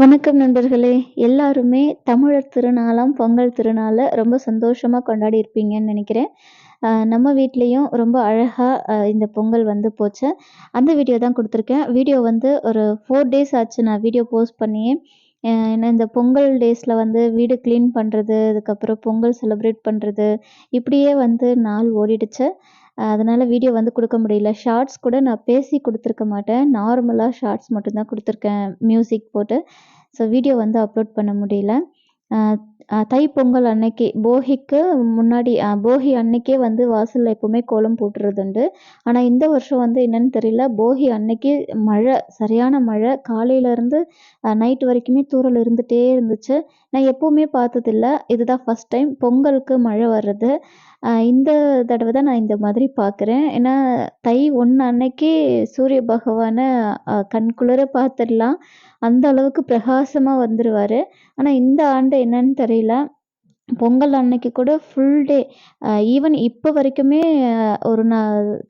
வணக்கம் நண்பர்களே. எல்லாருமே தமிழர் திருநாளாம் பொங்கல் திருநாளை ரொம்ப சந்தோஷமாக கொண்டாடி இருப்பீங்கன்னு நினைக்கிறேன். நம்ம வீட்லேயும் ரொம்ப அழகாக இந்த பொங்கல் வந்து போச்சு. அந்த வீடியோ தான் கொடுத்துருக்கேன். வீடியோ வந்து ஒரு ஃபோர் டேஸ் ஆச்சு நான் வீடியோ போஸ்ட் பண்ணியே. ஏன்னா இந்த பொங்கல் டேஸில் வந்து வீடு க்ளீன் பண்ணுறது அதுக்கப்புறம் பொங்கல் செலிப்ரேட் பண்ணுறது இப்படியே வந்து நாள் ஓடிடுச்சு. அதனால் வீடியோ வந்து கொடுக்க முடியல. ஷார்ட்ஸ் கூட நான் பேசி கொடுத்துருக்க மாட்டேன். நார்மலாக ஷார்ட்ஸ் மட்டும்தான் கொடுத்துருக்கேன். மியூசிக் போட்டு. ஸோ வீடியோ வந்து அப்லோட் பண்ண முடியல. தைப்பொங்கல் அன்னைக்கு போகிக்கு முன்னாடி போகி அன்னைக்கே வந்து வாசலில் எப்போவுமே கோலம் போட்டுறது உண்டு ஆனால் இந்த வருஷம் வந்து என்னன்னு தெரியல. போகி அன்னைக்கு மழை சரியான மழை. காலையிலேருந்து நைட் வரைக்குமே தூரல் இருந்துகிட்டே இருந்துச்சு. நான் எப்போவுமே பார்த்ததில்ல. இதுதான் ஃபஸ்ட் டைம் பொங்கலுக்கு மழை வர்றது. இந்த தடவை தான் நான் இந்த மாதிரி பார்க்குறேன் ஏன்னா தை ஒன்று அன்னைக்கு சூரிய பகவானை கண்குளிர பார்த்துடலாம். அந்த அளவுக்கு பிரகாசமாக வந்துடுவார் ஆனால் இந்த ஆண்டு என்னன்னு தெரியல. பொங்கல் அன்னைக்கு கூட ஃபுல் டே ஈவன் இப்போ வரைக்குமே ஒரு ந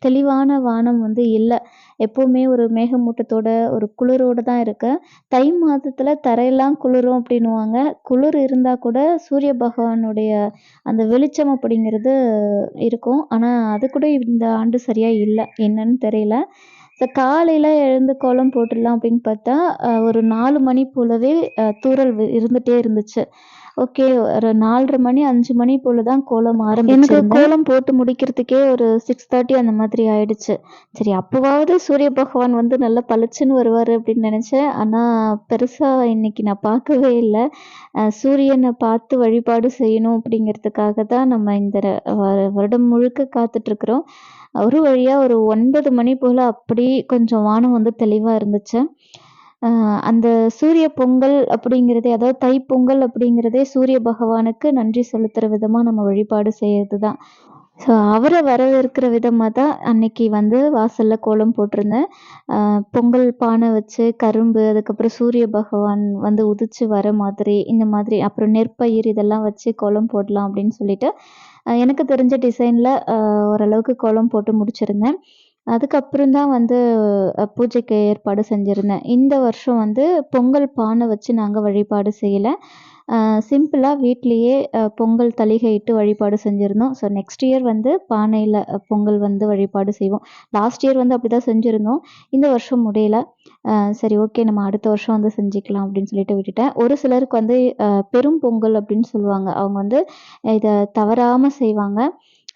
தெளிவான வானம் வந்து இல்லை. எப்போவுமே ஒரு மேகமூட்டத்தோட ஒரு குளிரோடு தான் இருக்கு. தை மாதத்தில் தரையெல்லாம் குளிரும் அப்படின்னுவாங்க. குளிர் இருந்தால் கூட சூரிய பகவானுடைய அந்த வெளிச்சம் அப்படிங்கிறது இருக்கும். ஆனால் அது கூட இந்த ஆண்டு சரியாக இல்லை. என்னன்னு தெரியல. ஸோ காலையில் எழுந்து கோலம் போட்டுடலாம் அப்படின்னு பார்த்தா ஒரு நாலு மணி போலவே தூறல் இருந்துகிட்டே இருந்துச்சு. ஓகே ஒரு நாலரை மணி அஞ்சு மணி போல தான் கோலம் ஆரம்பிச்சு எனக்கு கோலம் போட்டு முடிக்கிறதுக்கே ஒரு சிக்ஸ் தேர்ட்டி அந்த மாதிரி ஆயிடுச்சு. சரி அப்போவாவது சூரிய பகவான் வந்து நல்லா பளிச்சுன்னு வருவார் அப்படின்னு நினச்சேன். ஆனால் பெருசாக இன்னைக்கு நான் பார்க்கவே இல்லை. சூரியனை பார்த்து வழிபாடு செய்யணும் அப்படிங்கிறதுக்காக தான் நம்ம இந்த வருடம் முழுக்க காத்துட்ருக்குறோம். ஒரு வழியாக ஒரு ஒன்பது மணி போல் அப்படி கொஞ்சம் வானம் வந்து தெளிவாக இருந்துச்சு. அந்த சூரிய பொங்கல் அப்படிங்கிறதே அதாவது தைப்பொங்கல் அப்படிங்கிறதே சூரிய பகவானுக்கு நன்றி செலுத்துகிற விதமாக நம்ம வழிபாடு செய்கிறது தான் ஸோ அவரை வரவேற்கிற விதமாக தான் அன்னைக்கு வந்து வாசலில் கோலம் போட்டிருந்தேன். பொங்கல் பானை வச்சு கரும்பு அதுக்கப்புறம் சூரிய பகவான் வந்து உதிச்சு வர மாதிரி இந்த மாதிரி அப்புறம் நெற்பயிர் இதெல்லாம் வச்சு கோலம் போடலாம் அப்படின்னு சொல்லிட்டு எனக்கு தெரிஞ்ச டிசைனில் ஓரளவுக்கு கோலம் போட்டு முடிச்சிருந்தேன். அதுக்கப்புறம் தான் வந்து பூஜைக்கு ஏற்பாடு செஞ்சுருந்தேன். இந்த வருஷம் வந்து பொங்கல் பானை வச்சு நாங்கள் வழிபாடு செய்யலை. சிம்பிளாக வீட்லேயே பொங்கல் தளிகை இட்டு வழிபாடு செஞ்சுருந்தோம். ஸோ நெக்ஸ்ட் இயர் வந்து பானையில் பொங்கல் வந்து வழிபாடு செய்வோம். லாஸ்ட் இயர் வந்து அப்படி தான் செஞ்சுருந்தோம். இந்த வருஷம் முடியல. சரி ஓகே நம்ம அடுத்த வருஷம் வந்து செஞ்சுக்கலாம் அப்படின்னு சொல்லிட்டு விட்டுட்டேன். ஒரு சிலருக்கு வந்து பெரும் பொங்கல் அப்படின்னு சொல்லுவாங்க. அவங்க வந்து இதை தவறாமல் செய்வாங்க.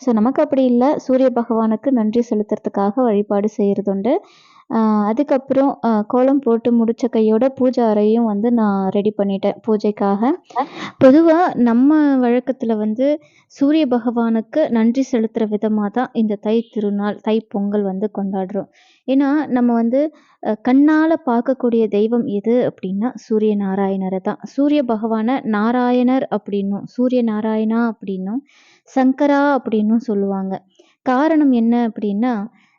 ஸோ நமக்கு அப்படி இல்லை. சூரிய பகவானுக்கு நன்றி செலுத்துறதுக்காக வழிபாடு செய்கிறதுண்டு அதுக்கப்புறம் கோலம் போட்டு முடித்த கையோட பூஜை அறையும் வந்து நான் ரெடி பண்ணிட்டேன் பூஜைக்காக. பொதுவாக நம்ம வழக்கத்தில் வந்து சூரிய பகவானுக்கு நன்றி செலுத்துகிற விதமாக தான் இந்த தை திருநாள் தை பொங்கல் வந்து கொண்டாடுறோம். ஏன்னா நம்ம வந்து கண்ணால் பார்க்கக்கூடிய தெய்வம் எது அப்படின்னா சூரிய நாராயணரை தான். சூரிய பகவானை நாராயணர் அப்படின்னும் சூரிய நாராயணா அப்படின்னும் சங்கரா அப்படின்னும் சொல்லுவாங்க. காரணம் என்ன அப்படின்னா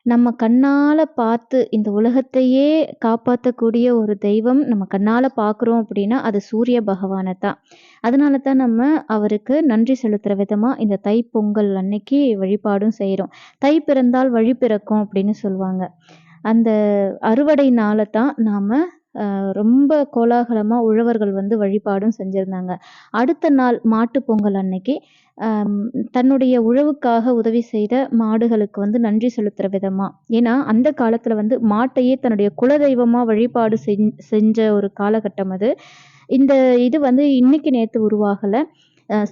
நம்ம கண்ணால் பார்த்து இந்த உலகத்தையே காப்பாற்றக்கூடிய ஒரு தெய்வம் நம்ம கண்ணால் பார்க்குறோம் அப்படின்னா அது சூரிய பகவானை தான் அதனால தான் நம்ம அவருக்கு நன்றி செலுத்துகிற விதமாக இந்த தைப்பொங்கல் அன்னைக்கு வழிபாடும் செய்கிறோம் தை பிறந்தால் வழி பிறக்கும் அப்படின்னு சொல்லுவாங்க அந்த அறுவடை நாளை தான் நாம் ரொம்ப கோலாகலமாக உழவர்கள் வந்து வழிபாடும் செஞ்சுருந்தாங்க. அடுத்த நாள் மாட்டு பொங்கல் அன்னைக்கு தன்னுடைய உழவுக்காக உதவி செய்த மாடுகளுக்கு வந்து நன்றி செலுத்துகிற விதமாக ஏன்னா அந்த காலத்தில் வந்து மாட்டையே தன்னுடைய குலதெய்வமாக வழிபாடு செஞ்ச ஒரு காலகட்டம் அது. இந்த இது வந்து இன்னைக்கு நேற்று உருவாகலை.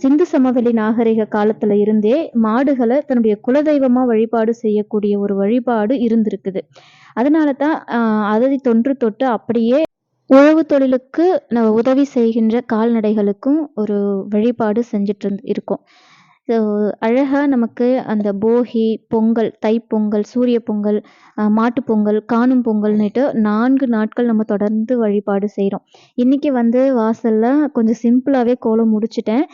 சிந்து சமவெளி நாகரிக காலத்துல இருந்தே மாடுகளை தன்னுடைய குலதெய்வமா வழிபாடு செய்யக்கூடிய ஒரு வழிபாடு இருந்திருக்குது. அதனால தான் அதை தொன்று தொட்டு அப்படியே உழவு தொழிலுக்கு நம்ம உதவி செய்கின்ற கால்நடைகளுக்கும் ஒரு வழிபாடு செஞ்சுட்டு இருந்து இருக்கோம். ஸோ அழகாக நமக்கு அந்த போகி பொங்கல் தைப்பொங்கல் சூரிய பொங்கல் மாட்டுப் பொங்கல் காணும் பொங்கல்னுட்டு நான்கு நாட்கள் நம்ம தொடர்ந்து வழிபாடு செய்கிறோம் இன்றைக்கி வந்து வாசலில் கொஞ்சம் சிம்பிளாகவே கோலம் முடிச்சிட்டேன்.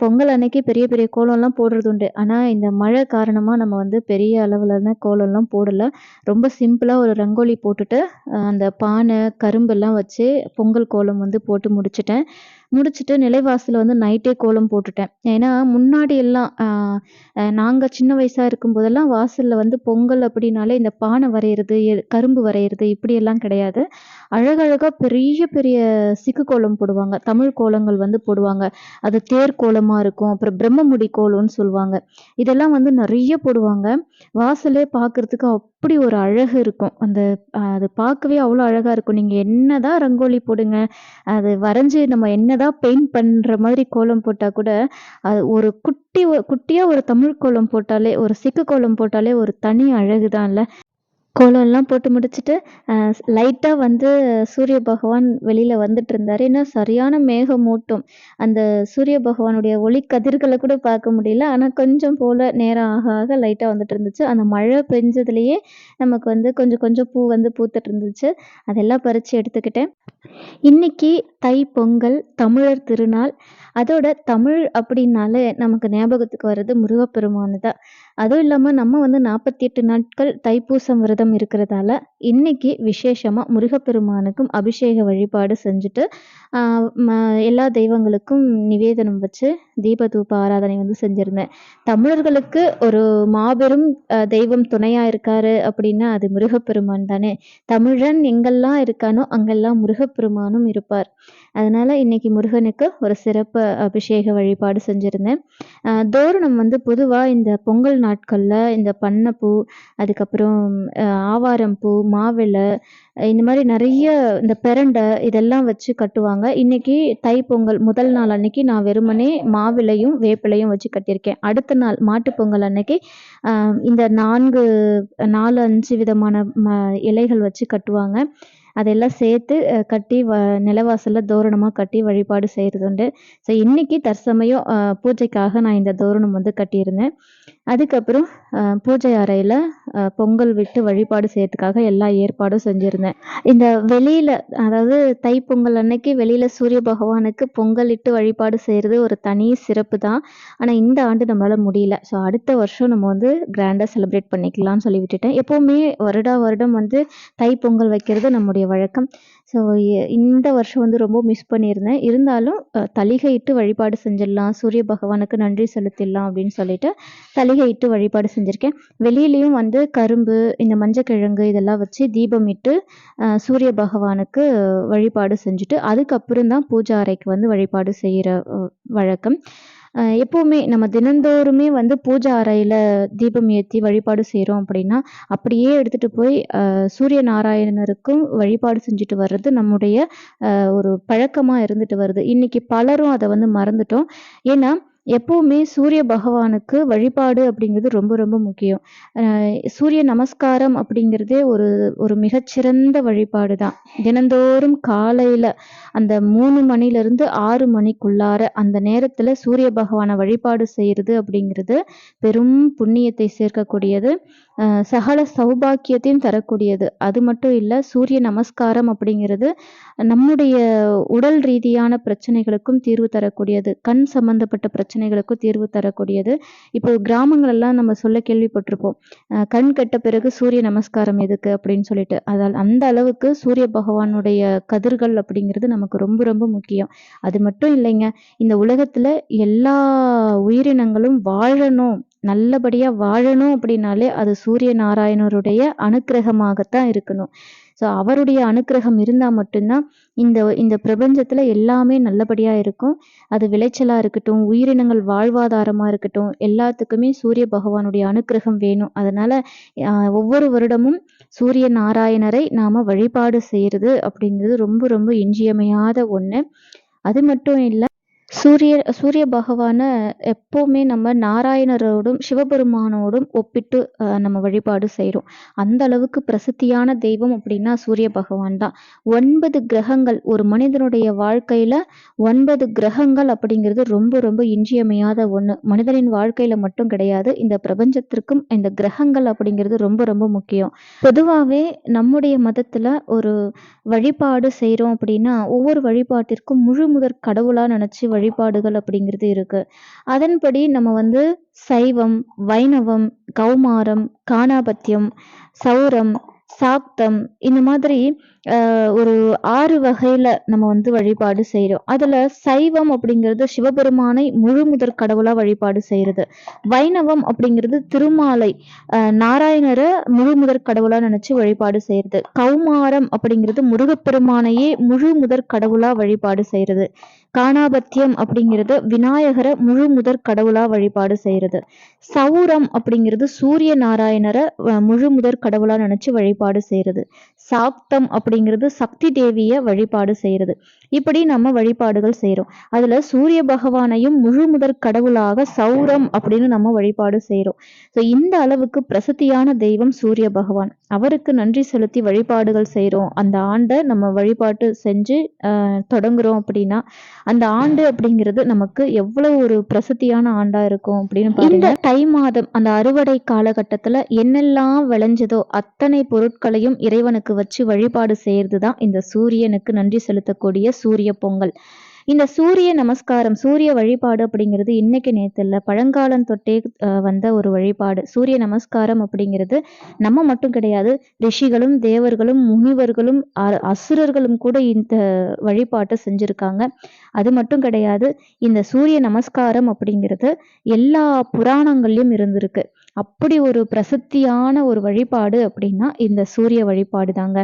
பொங்கல் அன்னைக்கு பெரிய பெரிய கோலம்லாம் போடுறது உண்டு. ஆனால் இந்த மழை காரணமாக நம்ம வந்து பெரிய அளவிலான கோலம்லாம் போடலை ரொம்ப சிம்பிளாக ஒரு ரங்கோலி போட்டுட்டு, அந்த பானை, கரும்பெல்லாம் வச்சு பொங்கல் கோலம் வந்து போட்டு முடிச்சிட்டேன் முடிச்சுட்டு நிலைவாசல்ல வந்து நைட்டே கோலம் போட்டுட்டேன். ஏன்னா, முன்னாடி எல்லாம் நாங்கள் சின்ன நாங்க சின்ன வயசா இருக்கும்போதெல்லாம் வாசல்ல வந்து பொங்கல் அப்படின்னாலே இந்த பானை வரைகிறது எ கரும்பு வரைகிறது இப்படியெல்லாம் கிடையாது. அழகழகா பெரிய பெரிய சிக்கு கோலம் போடுவாங்க. தமிழ் கோலங்கள் வந்து போடுவாங்க. அது தேர் கோலமா இருக்கும். அப்புறம் பிரம்மமுடி கோலம்னு சொல்லுவாங்க. இதெல்லாம் வந்து நிறைய போடுவாங்க. வாசலே பார்க்கறதுக்கு அப்படி ஒரு அழகு இருக்கும். அந்த அது பார்க்கவே அவ்வளோ அழகா இருக்கும். நீங்க என்னதான் ரங்கோலி போடுங்க, அது வரைஞ்சு நம்ம என்னதான் பெயிண்ட் பண்ணுற மாதிரி கோலம் போட்டால் கூட, அது ஒரு குட்டி குட்டியாக ஒரு தமிழ் கோலம் போட்டாலே, ஒரு சிக்கு கோலம் போட்டாலே ஒரு தனி அழகு தான்ல. கோலம்லாம் போட்டு முடிச்சுட்டு, லைட்டாக லைட்டா வந்து சூரிய பகவான் வெளியில வந்துட்டுருந்தாரு. ஏன்னா சரியான மேகமூட்டம். அந்த சூரிய பகவானுடைய ஒளி கதிர்களை கூட பார்க்க முடியல. ஆனால் கொஞ்சம் போல நேரம் ஆக ஆக லைட்டாக வந்துட்டு இருந்துச்சு. அந்த மழை பெஞ்சதுலேயே நமக்கு வந்து கொஞ்சம் கொஞ்சம் பூ வந்து பூத்துட்டு இருந்துச்சு. அதெல்லாம் பறிச்சு எடுத்துக்கிட்டேன். இன்னைக்கு தைப்பொங்கல், தமிழர் திருநாள். அதோட தமிழ் அப்படின்னாலே நமக்கு ஞாபகத்துக்கு வர்றது முருகப்பெருமானு தான். அதுவும் இல்லாமல் நம்ம வந்து 48 நாட்கள் தைப்பூசம் விரதம் இருக்கிறதால, இன்னைக்கு விசேஷமாக முருகப்பெருமானுக்கும் அபிஷேக வழிபாடு செஞ்சுட்டு, எல்லா தெய்வங்களுக்கும் நிவேதனம் வச்சு தீப ஆராதனை வந்து செஞ்சிருந்தேன். தமிழர்களுக்கு ஒரு மாபெரும் தெய்வம் துணையா இருக்காரு அப்படின்னா, அது முருகப்பெருமான் தானே. தமிழன் எங்கெல்லாம் இருக்கானோ, அங்கெல்லாம் முருகப்பெருமானும் இருப்பார். அதனால இன்னைக்கு முருகனுக்கு ஒரு சிறப்பு அபிஷேக வழிபாடு செஞ்சிருந்தேன். தோரணம் வந்து பொதுவா இந்த பொங்கல் நாட்கள்ல இந்த பண்ணப்பூ, அதுக்கப்புறம் ஆவாரம் பூ, மாவிளை இந்த மாதிரி நிறைய இந்த பெரண்டை இதெல்லாம் வச்சு கட்டுவாங்க. இன்னைக்கு தைப்பொங்கல் முதல் நாள் அன்னைக்கு நான் வெறுமனே மாவிலையும், வேப்பிலையும் வச்சு கட்டியிருக்கேன். அடுத்த நாள் மாட்டுப் பொங்கல் அன்னைக்கு இந்த 4 4, 5 விதமான ம இலைகள் வச்சு கட்டுவாங்க. அதெல்லாம் சேர்த்து கட்டி வ நிலவாசலில் தோரணமாக கட்டி வழிபாடு செய்கிறது உண்டு. ஸோ இன்னைக்கு தற்சமயம் பூஜைக்காக நான் இந்த தோரணம் வந்து கட்டியிருந்தேன். அதுக்கப்புறம் பூஜை அறையில் பொங்கல் விட்டு வழிபாடு செய்யறதுக்காக எல்லா ஏற்பாடும் செஞ்சுருந்தேன் இந்த வெளியில் அதாவது தைப்பொங்கல் அன்னைக்கு வெளியில் சூரிய பகவானுக்கு பொங்கல் இட்டு வழிபாடு செய்கிறது ஒரு தனி சிறப்பு தான். ஆனால் இந்த ஆண்டு நம்மளால முடியல. ஸோ அடுத்த வருஷம் நம்ம வந்து கிராண்டாக செலிப்ரேட் பண்ணிக்கலாம்னு சொல்லி விட்டுட்டேன். எப்போவுமே வருடா வருடம் வந்து தைப்பொங்கல் வைக்கிறது நம்முடைய வழக்கம். ஸோ இந்த வருஷம் வந்து ரொம்ப மிஸ் பண்ணியிருந்தேன். இருந்தாலும் தலிகை இட்டு வழிபாடு செஞ்சிடலாம். சூரிய பகவானுக்கு நன்றி செலுத்திடலாம் அப்படின்னு சொல்லிட்டு, இட்டு வழிபாடு செஞ்சுருக்கேன் வெளியிலையும் வந்து கரும்பு, இந்த மஞ்சக்கிழங்கு இதெல்லாம் வச்சு தீபம் இட்டு, சூரிய பகவானுக்கு வழிபாடு செஞ்சுட்டு, அதுக்கப்புறம் தான் பூஜை அறைக்கு வந்து வழிபாடு செய்கிற வழக்கம். எப்போவுமே நம்ம தினந்தோறுமே வந்து பூஜா அறையில தீபம் ஏத்தி வழிபாடு செய்கிறோம் அப்படின்னா, அப்படியே எடுத்துட்டு போய் சூரிய நாராயணருக்கும் வழிபாடு செஞ்சுட்டு வர்றது நம்முடைய ஒரு பழக்கமா இருந்துட்டு வருது. இன்னைக்கு பலரும் அதை வந்து மறந்துட்டோம். ஏன்னா, எப்பவுமே சூரிய பகவானுக்கு வழிபாடு அப்படிங்கிறது ரொம்ப ரொம்ப முக்கியம். சூரிய நமஸ்காரம் அப்படிங்கிறதே ஒரு ஒரு மிகச்சிறந்த வழிபாடு தான். தினந்தோறும் காலையில அந்த 3 மணிலருந்து 6 மணிக்குள்ளார அந்த நேரத்துல சூரிய பகவானை வழிபாடு செய்கிறது அப்படிங்கிறது பெரும் புண்ணியத்தை சேர்க்கக்கூடியது. சகல சௌபாக்கியத்தையும் தரக்கூடியது. அது மட்டும் இல்ல, சூரிய நமஸ்காரம் அப்படிங்கிறது நம்முடைய உடல் ரீதியான பிரச்சனைகளுக்கும் தீர்வு தரக்கூடியது. கண் சம்பந்தப்பட்ட பிரச்சனைகளுக்கும் தீர்வு தரக்கூடியது. இப்போ கிராமங்களெல்லாம் நம்ம சொல்ல கேள்விப்பட்டிருப்போம். "கண் கட்ட பிறகு சூரிய நமஸ்காரம் எதுக்கு?" அப்படின்னு சொல்லிட்டு. அதால் அந்த அளவுக்கு சூரிய பகவானுடைய கதிர்கள் அப்படிங்கிறது நமக்கு ரொம்ப ரொம்ப முக்கியம். அது மட்டும் இல்லைங்க, இந்த உலகத்துல எல்லா உயிரினங்களும் வாழணும், நல்லபடியா வாழணும் அப்படின்னாலே அது சூரிய நாராயணருடைய அனுக்கிரகமாகத்தான் இருக்கணும். ஸோ அவருடைய அனுக்கிரகம் இருந்தால் மட்டும்தான் இந்த இந்த பிரபஞ்சத்தில் எல்லாமே நல்லபடியாக இருக்கும். அது விளைச்சலாக இருக்கட்டும், உயிரினங்கள் வாழ்வாதாரமாக இருக்கட்டும், எல்லாத்துக்குமே சூரிய பகவானுடைய அனுக்கிரகம் வேணும். அதனால் ஒவ்வொரு வருடமும் சூரிய நாராயணரை நாம் வழிபாடு செய்கிறது அப்படிங்கிறது ரொம்ப ரொம்ப இன்றியமையாத ஒன்று அது மட்டும் இல்லை சூரிய சூரிய பகவான எப்போவுமே நம்ம நாராயணரோடும், சிவபெருமானோடும் ஒப்பிட்டு நம்ம வழிபாடு செய்கிறோம் அந்த அளவுக்கு பிரசித்தியான தெய்வம் அப்படின்னா சூரிய பகவான் தான். ஒன்பது கிரகங்கள் ஒரு மனிதனுடைய வாழ்க்கையில ஒன்பது கிரகங்கள் அப்படிங்கிறது ரொம்ப ரொம்ப இன்றியமையாத ஒன்று மனிதனின் வாழ்க்கையில மட்டும் கிடையாது. இந்த பிரபஞ்சத்திற்கும் இந்த கிரகங்கள் அப்படிங்கிறது ரொம்ப ரொம்ப முக்கியம். பொதுவாகவே நம்முடைய மதத்துல ஒரு வழிபாடு செய்கிறோம் அப்படின்னா, ஒவ்வொரு வழிபாட்டிற்கும் முழு முதற் கடவுளாக நினச்சி வழி வழிபாடுகள் அப்படிங்கிறது இருக்குது அதன்படி நம்ம வந்து சைவம் வைணவம் கௌமாரம் காணாபத்தியம் சௌரம் சாக்தம் இந்த மாதிரி ஒரு ஆறு வகையில நம்ம வந்து வழிபாடு செய்கிறோம் அதுல சைவம் அப்படிங்கிறது சிவபெருமானை முழு முதற் கடவுளா வழிபாடு செய்யறது வைணவம் அப்படிங்கிறது திருமாலை நாராயணரை முழு முதற் கடவுளா நினைச்சு வழிபாடு செய்யறது கௌமாரம் அப்படிங்கிறது முருகப்பெருமானையே முழு முதற் கடவுளா வழிபாடு செய்யறது காணாபத்தியம் அப்படிங்கிறது விநாயகரை முழு முதற் கடவுளாக வழிபாடு செய்கிறது சௌரம் அப்படிங்கிறது சூரிய நாராயணரை முழு முதற் கடவுளாக நினச்சி வழிபாடு செய்கிறது சாக்தம் அப்படிங்கிறது சக்தி தேவியை வழிபாடு செய்கிறது இப்படி நம்ம வழிபாடுகள் செய்கிறோம் அதில் சூரிய பகவானையும் முழு முதற் கடவுளாக சௌரம் அப்படின்னு நம்ம வழிபாடு செய்கிறோம் ஸோ இந்த அளவுக்கு பிரசித்தியான தெய்வம் சூரிய பகவான். அவருக்கு நன்றி செலுத்தி வழிபாடுகள் செய்கிறோம் அந்த ஆண்டை நம்ம வழிபாட்டு செஞ்சு தொடங்குறோம் அப்படின்னா அந்த ஆண்டு அப்படிங்கிறது நமக்கு எவ்வளவு ஒரு பிரசித்தியான ஆண்டா இருக்கும் அப்படின்னு இந்த தை மாதம் அந்த அறுவடை காலகட்டத்தில் என்னெல்லாம் விளைஞ்சதோ அத்தனை பொருட்களையும் இறைவனுக்கு வச்சு வழிபாடு செய்யறது தான் இந்த சூரியனுக்கு நன்றி செலுத்தக்கூடிய சூரிய பொங்கல். இந்த சூரிய நமஸ்காரம் சூரிய வழிபாடு அப்படிங்கிறது இன்னைக்கு நேற்று இல்லை பழங்காலம் தொட்டே வந்த ஒரு வழிபாடு. சூரிய நமஸ்காரம் அப்படிங்கிறது நம்ம மட்டும் கிடையாது ரிஷிகளும் தேவர்களும் முனிவர்களும் அசுரர்களும் கூட இந்த வழிபாட்டை செஞ்சுருக்காங்க. அது மட்டும் கிடையாது இந்த சூரிய நமஸ்காரம் அப்படிங்கிறது எல்லா புராணங்கள்லையும் இருந்திருக்கு. அப்படி ஒரு பிரசித்தியான ஒரு வழிபாடு அப்படின்னா இந்த சூரிய வழிபாடு தாங்க.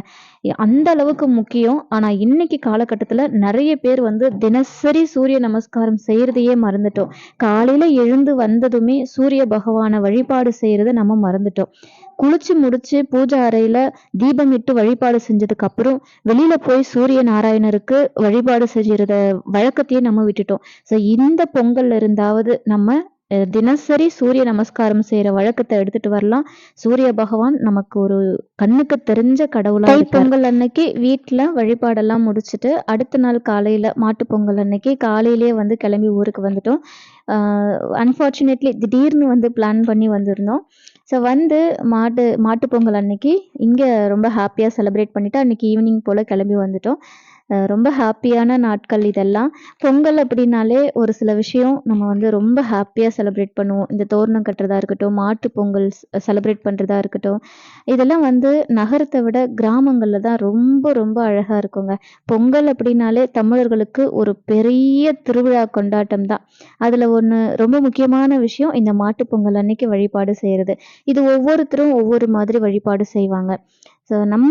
அந்த அளவுக்கு முக்கியம். ஆனால் இன்னைக்கு காலகட்டத்தில் நிறைய பேர் வந்து தினசரி சூரிய நமஸ்காரம் செய்யறதையே மறந்துட்டோம். காலையில எழுந்து வந்ததுமே சூரிய பகவானை வழிபாடு செய்யறத நம்ம மறந்துட்டோம். குளிச்சு முடிச்சு பூஜை அறையில தீபம் இட்டு வழிபாடு செஞ்சதுக்கு அப்புறம் வெளியில போய் சூரிய நாராயணருக்கு வழிபாடு செஞ்சிருந்த வழக்கத்தையே நம்ம விட்டுட்டோம். ஸோ இந்த பொங்கல்ல இருந்தாவது நம்ம தினசரி சூரிய நமஸ்காரம் செய்யற வழக்கத்தை எடுத்துட்டு வரலாம். சூரிய பகவான் நமக்கு ஒரு கண்ணுக்கு தெரிஞ்ச கடவுளா பொங்கல் அன்னைக்கு வீட்டுல வழிபாடெல்லாம் முடிச்சுட்டு அடுத்த நாள் காலையில மாட்டு பொங்கல் அன்னைக்கு காலையிலேயே வந்து கிளம்பி ஊருக்கு வந்துட்டோம். அன்ஃபார்ச்சுனேட்லி திடீர்னு வந்து பிளான் பண்ணி வந்திருந்தோம். ஸோ வந்து மாட்டு மாட்டு பொங்கல் அன்னைக்கு இங்கே ரொம்ப ஹாப்பியாக செலிப்ரேட் பண்ணிவிட்டு அன்றைக்கி ஈவினிங் போல் கிளம்பி வந்துட்டோம். ரொம்ப ஹாப்பியான நாட்கள் இதெல்லாம். பொங்கல் அப்படின்னாலே ஒரு சில விஷயம் நம்ம வந்து ரொம்ப ஹாப்பியாக செலிப்ரேட் பண்ணுவோம். இந்த தோரணம் கட்டுறதா இருக்கட்டும் மாட்டு பொங்கல் செலிப்ரேட் பண்ணுறதா இருக்கட்டும். இதெல்லாம் வந்து நகரத்தை விட கிராமங்களில் தான் ரொம்ப ரொம்ப அழகாக இருக்குங்க. பொங்கல் அப்படின்னாலே தமிழர்களுக்கு ஒரு பெரிய திருவிழா கொண்டாட்டம் தான். அதில் ஒன்று ரொம்ப முக்கியமான விஷயம் இந்த மாட்டு பொங்கல் அன்னைக்கு வழிபாடு செய்கிறது இது ஒவ்வொருத்தரும் ஒவ்வொரு மாதிரி வழிபாடு செய்வாங்க. ஸோ நம்ம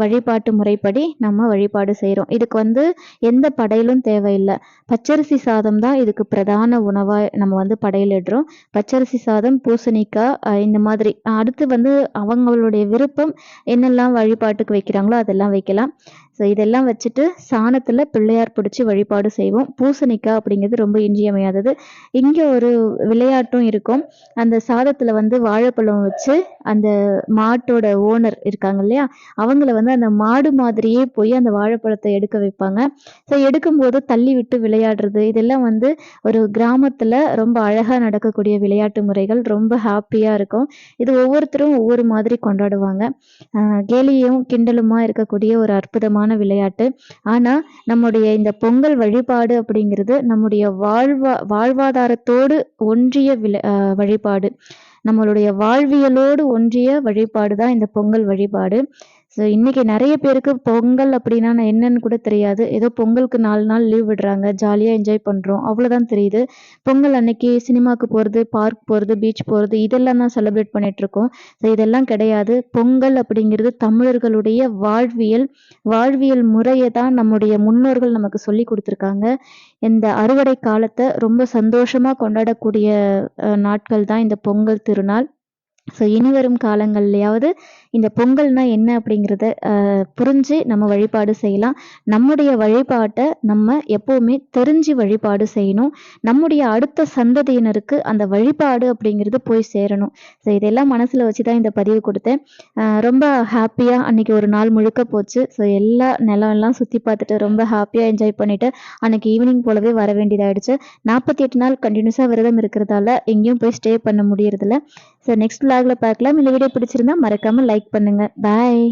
வழிபாட்டு முறைப்படி நம்ம வழிபாடு செய்கிறோம் இதுக்கு வந்து எந்த படையலும் தேவையில்லை. பச்சரிசி சாதம் தான் இதுக்கு பிரதான உணவாக நம்ம வந்து படையலிடுறோம் பச்சரிசி சாதம் பூசணிக்காய் இந்த மாதிரி. அடுத்து வந்து அவங்களுடைய விருப்பம் என்னெல்லாம் வழிபாட்டுக்கு வைக்கிறாங்களோ அதெல்லாம் வைக்கலாம். ஸோ இதெல்லாம் வச்சுட்டு சாணத்தில் பிள்ளையார் பிடிச்சி வழிபாடு செய்வோம். பூசணிக்காய் அப்படிங்கிறது ரொம்ப இன்றியமையாதது. இங்கே ஒரு விளையாட்டும் இருக்கும். அந்த சாதத்தில் வந்து வாழைப்பழம் வச்சு அந்த மாட்டோட ஓனர் இருக்காங்க இல்லையா? அவங்கள வந்து அந்த மாடு மாதிரியே போய் அந்த வாழைப்பழத்தை எடுக்க வைப்பாங்க. ஸோ எடுக்கும்போது தள்ளி விட்டு விளையாடுறது இதெல்லாம் வந்து ஒரு கிராமத்தில் ரொம்ப அழகாக நடக்கக்கூடிய விளையாட்டு முறைகள். ரொம்ப ஹாப்பியாக இருக்கும். இது ஒவ்வொருத்தரும் ஒவ்வொரு மாதிரி கொண்டாடுவாங்க. கேலியும் கிண்டலுமா இருக்கக்கூடிய ஒரு அற்புதமான விளையாட்டு. ஆனால் நம்முடைய இந்த பொங்கல் வழிபாடு அப்படிங்கிறது நம்முடைய வாழ்வா வாழ்வாதாரத்தோடு ஒன்றிய விளை வழிபாடு. நம்மளுடைய வாழ்வியலோடு ஒன்றிய வழிபாடு தான் இந்த பொங்கல் வழிபாடு. ஸோ இன்றைக்கி நிறைய பேருக்கு பொங்கல் அப்படின்னா நான் என்னன்னு கூட தெரியாது. ஏதோ பொங்கலுக்கு நாலு நாள் லீவ் விடுறாங்க. ஜாலியாக என்ஜாய் பண்ணுறோம் அவ்வளோதான் தெரியுது. பொங்கல் அன்னைக்கு சினிமாவுக்கு போகிறது பார்க் போகிறது பீச் போகிறது இதெல்லாம் தான் செலிப்ரேட் பண்ணிகிட்ருக்கோம் ஸோ இதெல்லாம் கிடையாது. பொங்கல் அப்படிங்கிறது தமிழர்களுடைய வாழ்வியல் வாழ்வியல் முறையை தான் நம்முடைய முன்னோர்கள் நமக்கு சொல்லி கொடுத்துருக்காங்க. இந்த அறுவடை காலத்தை ரொம்ப சந்தோஷமாக கொண்டாடக்கூடிய நாட்கள் தான் இந்த பொங்கல் திருநாள். ஸோ இனி வரும் காலங்கள்லையாவது இந்த பொங்கல்னா என்ன அப்படிங்கிறத புரிஞ்சு நம்ம வழிபாடு செய்யலாம். நம்முடைய வழிபாட்டை நம்ம எப்போவுமே தெரிஞ்சு வழிபாடு செய்யணும். நம்முடைய அடுத்த சந்ததியினருக்கு அந்த வழிபாடு அப்படிங்கிறது போய் சேரணும். ஸோ இதெல்லாம் மனசில் வச்சு தான் இந்த பதிவு கொடுத்தேன். ரொம்ப ஹாப்பியாக அன்றைக்கி ஒரு நாள் முழுக்க போச்சு. ஸோ எல்லா நிலம் எல்லாம் சுற்றி பார்த்துட்டு ரொம்ப ஹாப்பியாக என்ஜாய் பண்ணிவிட்டு அன்றைக்கி ஈவினிங் போலவே வர வேண்டியதாகிடுச்சு நாற்பத்தி எட்டு நாள் கண்டினியூஸாக விரதம் இருக்கிறதால எங்கேயும் போய் ஸ்டே பண்ண முடியறதில்ல. ஸோ நெக்ஸ்ட் விலாகில் பார்க்கலாம். இந்த வீடியோ பிடிச்சிருந்தா மறக்காமல் லைக் பண்ணுங்கள் பாய்